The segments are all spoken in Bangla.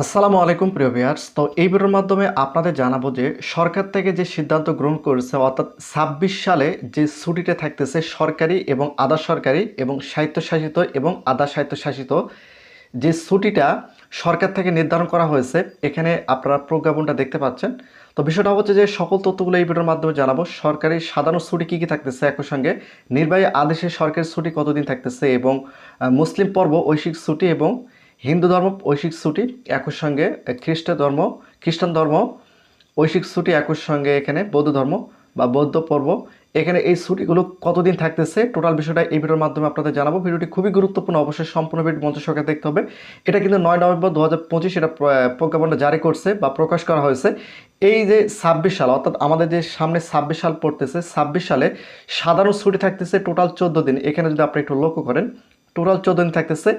আসসালামু আলাইকুম, প্রিয় ভিউয়ার্স। তো এই ভিডিওর মাধ্যমে আপনাদের জানাব যে সরকার থেকে যে সিদ্ধান্ত গ্রহণ করেছে, অর্থাৎ ছাব্বিশ সালে যে ছুটিটা থাকতেছে সরকারি এবং আধা সরকারি এবং স্বায়ত্তশাসিত এবং আধা স্বায়ত্তশাসিত যে ছুটিটা সরকার থেকে নির্ধারণ করা হয়েছে, এখানে আপনারা প্রজ্ঞাপনটা দেখতে পাচ্ছেন। তো বিষয়টা হচ্ছে যে সকল তথ্যগুলো এই ভিডিওর মাধ্যমে জানাব। সরকারি সাধারণ ছুটি কী কী থাকতেছে একই সঙ্গে, নির্বাহী আদেশে সরকারি ছুটি কতদিন থাকতেছে এবং মুসলিম পর্ব, ঐশিক ছুটি এবং হিন্দু ধর্ম ঐশিক ছুটি একই সঙ্গে খ্রিস্ট ধর্ম, খ্রিস্টান ধর্ম, ঐশিক ছুটি একই সঙ্গে এখানে বৌদ্ধ ধর্ম বা বৌদ্ধ পর্ব। এখানে এই ছুটিগুলো কতদিন থাকতেছে টোটাল বিষয়টা এই ভিডিওর মাধ্যমে আপনাদের জানাব। ভিডিওটি খুবই গুরুত্বপূর্ণ, অবশ্যই সম্পূর্ণ ভিডিও মঞ্চ সরকার দেখতে হবে। এটা কিন্তু নয় নভেম্বর দু হাজার পঁচিশ এটা প্র- প্রজ্ঞাপনটা জারি করছে বা প্রকাশ করা হয়েছে। এই যে ছাব্বিশ সাল, অর্থাৎ আমাদের যে সামনে ছাব্বিশ সাল পড়তেছে, ছাব্বিশ সালে সাধারণ ছুটি থাকতেছে টোটাল চোদ্দ দিন। এখানে যদি আপনি একটু লক্ষ্য করেন টোটাল চোদ্দ দিন থাকতেছে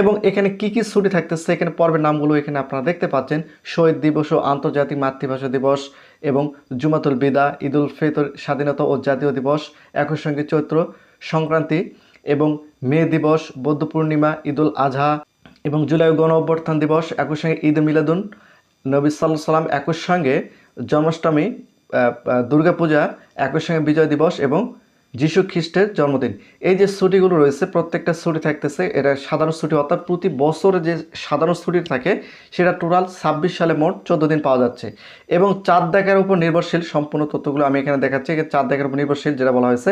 এবং এখানে কি কি ছুটি থাকতেছে, এখানে পর্বের নামগুলো এখানে আপনারা দেখতে পাচ্ছেন। শহীদ দিবস ও আন্তর্জাতিক মাতৃভাষা দিবস এবং জুমাতুল বিদা, ঈদুল ফিতর, স্বাধীনতা ও জাতীয় দিবস, একই সঙ্গে চৈত্র সংক্রান্তি এবং মে দিবস, বৌদ্ধ পূর্ণিমা, ঈদুল আজহা এবং জুলাই গণ অভ্যর্থান দিবস, একই সঙ্গে ঈদ মিলাদুন। নবী সাল্লাহ সাল্লাম একই সঙ্গে জন্মাষ্টমী দুর্গাপূজা, একই সঙ্গে বিজয় দিবস এবং যিশু খ্রিস্টের জন্মদিন। এই যে ছুটিগুলো রয়েছে, প্রত্যেকটা ছুটি থাকতেছে, এটা সাধারণ ছুটি, অর্থাৎ প্রতি বছরে যে সাধারণ ছুটি থাকে, সেটা টোটাল ছাব্বিশ সালে মোট চোদ্দ দিন পাওয়া যাচ্ছে। এবং চাঁদ দেখার উপর নির্ভরশীল, সম্পূর্ণ তথ্যগুলো আমি এখানে দেখাচ্ছি। চাঁদ দেখার উপর নির্ভরশীল যেটা বলা হয়েছে,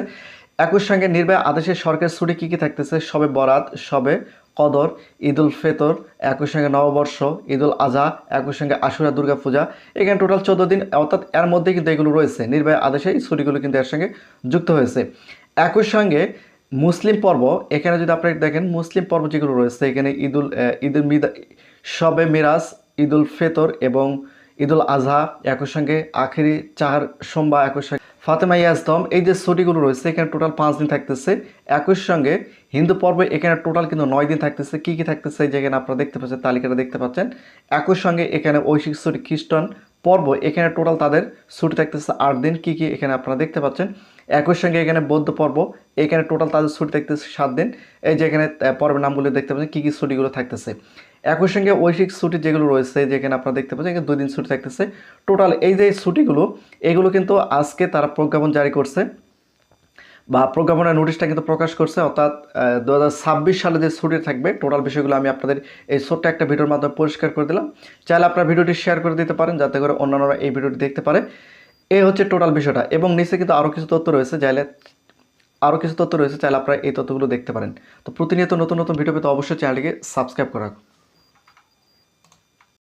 একই সঙ্গে নির্বাহী আদেশের সরকারের ছুটি কী কী থাকতেছে? সবে বরাত, সবে কদর, ঈদুল ফেতর একই সঙ্গে নববর্ষ, ঈদুল আজহা একই সঙ্গে আশুরা দুর্গা পূজা এখানে টোটাল চোদ্দ দিন, অর্থাৎ এর মধ্যে কিন্তু এগুলো রয়েছে। নির্বাহী আদেশে এই ছুটিগুলো কিন্তু এর সঙ্গে যুক্ত হয়েছে। একই সঙ্গে মুসলিম পর্ব, এখানে যদি আপনারা দেখেন, মুসলিম পর্ব যেগুলো রয়েছে, এখানে ঈদুল ঈদুল মিদা, সবে মিরাজ, ঈদুল ফেতর এবং ঈদুল আজহা একই সঙ্গে, আখেরি, চার, সোমবার একই সঙ্গে ফাতেমা ইয়াজদম এই যে ছুটিগুলো রয়েছে, এখানে টোটাল পাঁচ দিন থাকতেছে। একই সঙ্গে হিন্দু পর্বে এখানে টোটাল কিন্তু নয় দিন থাকতেছে। কি কী থাকতেছে যেখানে আপনারা দেখতে পাচ্ছেন, তালিকাটা দেখতে পাচ্ছেন। একই সঙ্গে এখানে ঐশিক ছুটি খ্রিস্টান পর্ব, এখানে টোটাল তাদের ছুটি থাকতেছে আট দিন। কী কী এখানে আপনারা দেখতে পাচ্ছেন? একই সঙ্গে এখানে বৌদ্ধ পর্ব, এখানে টোটাল তাদের ছুটি থাকতেছে সাত দিন। এই যে এখানে পর্বের নামগুলো দেখতে পাচ্ছেন, কী কী ছুটিগুলো থাকতেছে? একই সঙ্গে ঐশিক ছুটি যেগুলো রয়েছে যেখানে আপনারা দেখতে পাচ্ছেন, এখানে দুই দিন ছুটি থাকতেছে। টোটাল এই যে ছুটিগুলো, এগুলো কিন্তু আজকে তারা প্রজ্ঞাপন জারি করছে। বা প্রজ্ঞাপনের নোটিশটা কিন্তু প্রকাশ করছে, অর্থাৎ দু হাজার ছাব্বিশ সালে যে ছুটি থাকবে, টোটাল বিষয়গুলো আমি আপনাদের এই ছোট্ট একটা ভিডিওর মাধ্যমে পরিষ্কার করে দিলাম। চাইলে আপনারা ভিডিওটি শেয়ার করে দিতে পারেন, যাতে করে অন্যান্যরা এই ভিডিওটি দেখতে পারে। এই হচ্ছে টোটাল বিষয়টা, এবং নিচে কিন্তু আরও কিছু তথ্য রয়েছে, চাইলে আরও কিছু তথ্য রয়েছে, চাইলে আপনারা এই তথ্যগুলো দেখতে পারেন। তো প্রতিনিয়ত নতুন নতুন ভিডিও পেতে অবশ্যই চ্যানেলটিকে সাবস্ক্রাইব করা